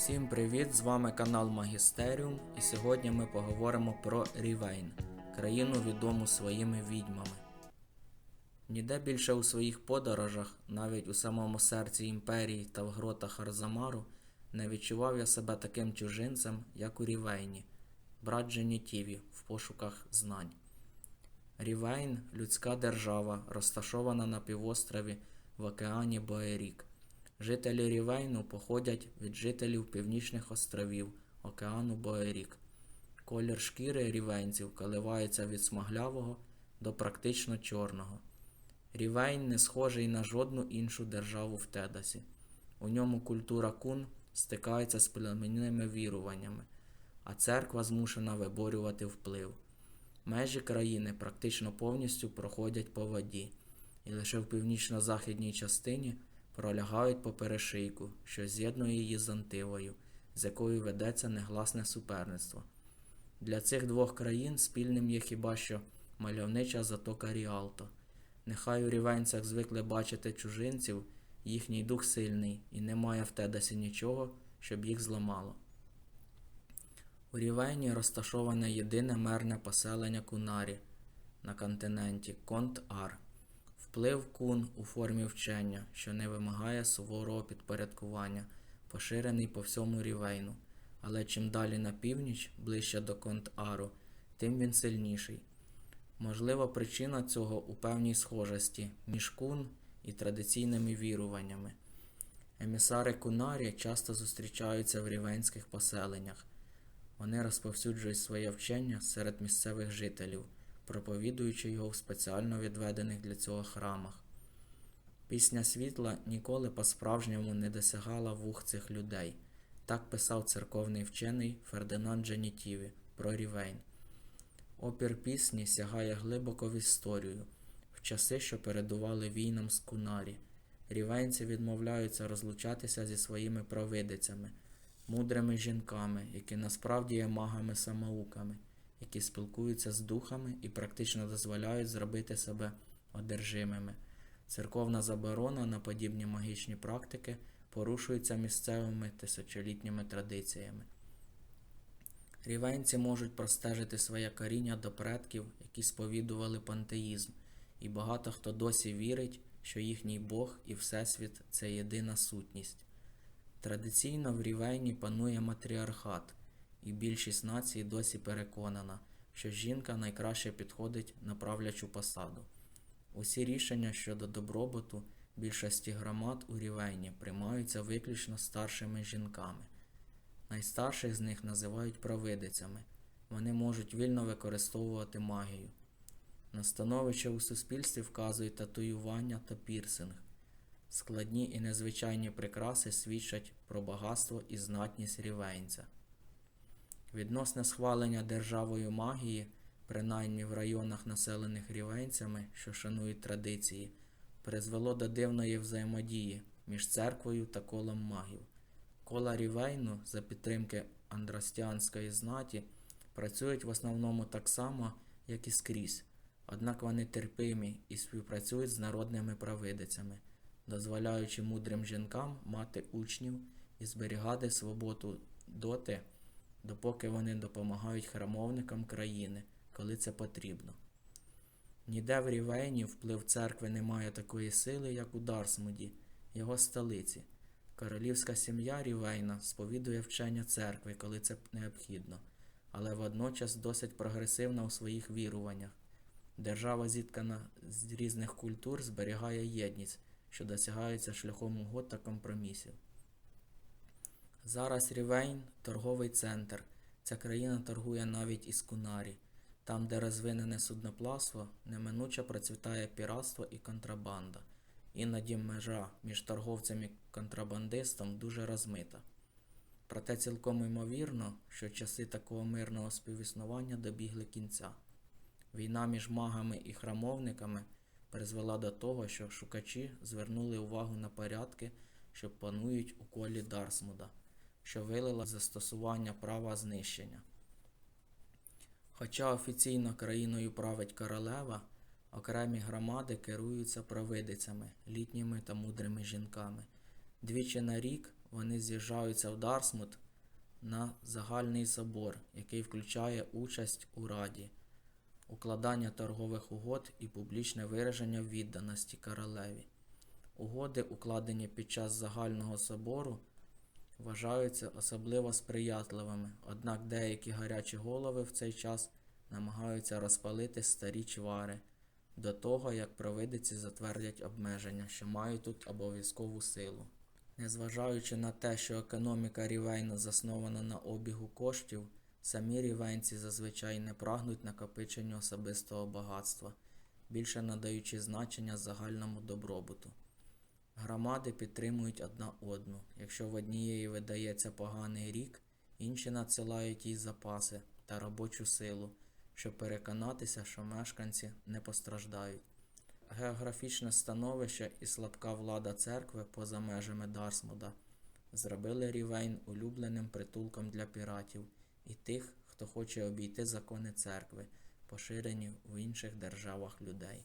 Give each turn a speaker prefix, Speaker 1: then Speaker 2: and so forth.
Speaker 1: Всім привіт! З вами канал Магістеріум, і сьогодні ми поговоримо про Рівейн, країну відому своїми відьмами. Ніде більше у своїх подорожах, навіть у самому серці імперії та в гротах Арзамару, не відчував я себе таким чужинцем, як у Рівейні, брат Женітіві в пошуках знань. Рівейн людська держава, розташована на півострові в океані Боерік. Жителі Рівейну походять від жителів північних островів океану Боерік. Колір шкіри рівенців коливається від смаглявого до практично чорного. Рівейн не схожий на жодну іншу державу в Тедасі. У ньому культура кун стикається з племінними віруваннями, а церква змушена виборювати вплив. Межі країни практично повністю проходять по воді, і лише в північно-західній частині пролягають по перешийку, що з'єднує її з Антивою, з якою ведеться негласне суперництво. Для цих двох країн спільним є хіба що мальовнича затока Ріалто. Нехай у рівенцях звикли бачити чужинців, їхній дух сильний і немає в Тедасі нічого, щоб їх зламало. У Рівейні розташоване єдине мерне поселення Кунарі на континенті Конт-Ар. Вплив кун у формі вчення, що не вимагає суворого підпорядкування, поширений по всьому Рівейну. Але чим далі на північ, ближче до Конт-Ару, тим він сильніший. Можлива причина цього у певній схожості між кун і традиційними віруваннями. Емісари Кунарі часто зустрічаються в рівенських поселеннях. Вони розповсюджують своє вчення серед місцевих жителів, проповідуючи його в спеціально відведених для цього храмах. Пісня світла ніколи по-справжньому не досягала вух цих людей. Так писав церковний вчений Фердинанд Дженітіві про Рівейн. Опір пісні сягає глибоко в історію, в часи, що передували війнам з Кунарі. Рівенці відмовляються розлучатися зі своїми провидицями, мудрими жінками, які насправді є магами-самоуками, які спілкуються з духами і практично дозволяють зробити себе одержимими. Церковна заборона на подібні магічні практики порушується місцевими тисячолітніми традиціями. Рівенці можуть простежити своє коріння до предків, які сповідували пантеїзм, і багато хто досі вірить, що їхній Бог і Всесвіт це єдина сутність. Традиційно в Рівейні панує матріархат, і більшість націй досі переконана, що жінка найкраще підходить на правлячу посаду. Усі рішення щодо добробуту більшості громад у Рівейні приймаються виключно старшими жінками. Найстарших з них називають провидицями. Вони можуть вільно використовувати магію. На становище у суспільстві вказують татуювання та пірсинг. Складні і незвичайні прикраси свідчать про багатство і знатність рівенця. Відносне схвалення державою магії, принаймні в районах, населених рівенцями, що шанують традиції, призвело до дивної взаємодії між церквою та колом магів. Кола Рівейну за підтримки андростянської знаті працюють в основному так само, як і скрізь, однак вони терпимі і співпрацюють з народними провидицями, дозволяючи мудрим жінкам мати учнів і зберігати свободу доти, допоки вони допомагають храмовникам країни, коли це потрібно. Ніде в Рівейні вплив церкви не має такої сили, як у Дарсмуді, його столиці. Королівська сім'я Рівейна сповідує вчення церкви, коли це необхідно, але водночас досить прогресивна у своїх віруваннях. Держава, зіткана з різних культур, зберігає єдність, що досягається шляхом угод та компромісів. Зараз Рівейн торговий центр. Ця країна торгує навіть із Кунарі. Там, де розвинене судноплавство, неминуче процвітає піратство і контрабанда. Іноді межа між торговцем і контрабандистом дуже розмита. Проте цілком ймовірно, що часи такого мирного співіснування добігли кінця. Війна між магами і храмовниками призвела до того, що шукачі звернули увагу на порядки, що панують у колі Дарсмуда, що вилила застосування права знищення. Хоча офіційно країною править королева, окремі громади керуються провидицями, літніми та мудрими жінками. Двічі на рік вони з'їжджаються в Дарсмут на загальний собор, який включає участь у Раді, укладання торгових угод і публічне вираження відданості королеві. Угоди, укладені під час загального собору, вважаються особливо сприятливими, однак деякі гарячі голови в цей час намагаються розпалити старі чвари до того, як провидиці затвердять обмеження, що мають тут обов'язкову силу. Незважаючи на те, що економіка Рівейна заснована на обігу коштів, самі рівенці зазвичай не прагнуть накопиченню особистого багатства, більше надаючи значення загальному добробуту. Громади підтримують одна одну. Якщо в однієї видається поганий рік, інші надсилають їй запаси та робочу силу, щоб переконатися, що мешканці не постраждають. Географічне становище і слабка влада церкви поза межами Дарсмуда зробили Рівейн улюбленим притулком для піратів і тих, хто хоче обійти закони церкви, поширені в інших державах людей.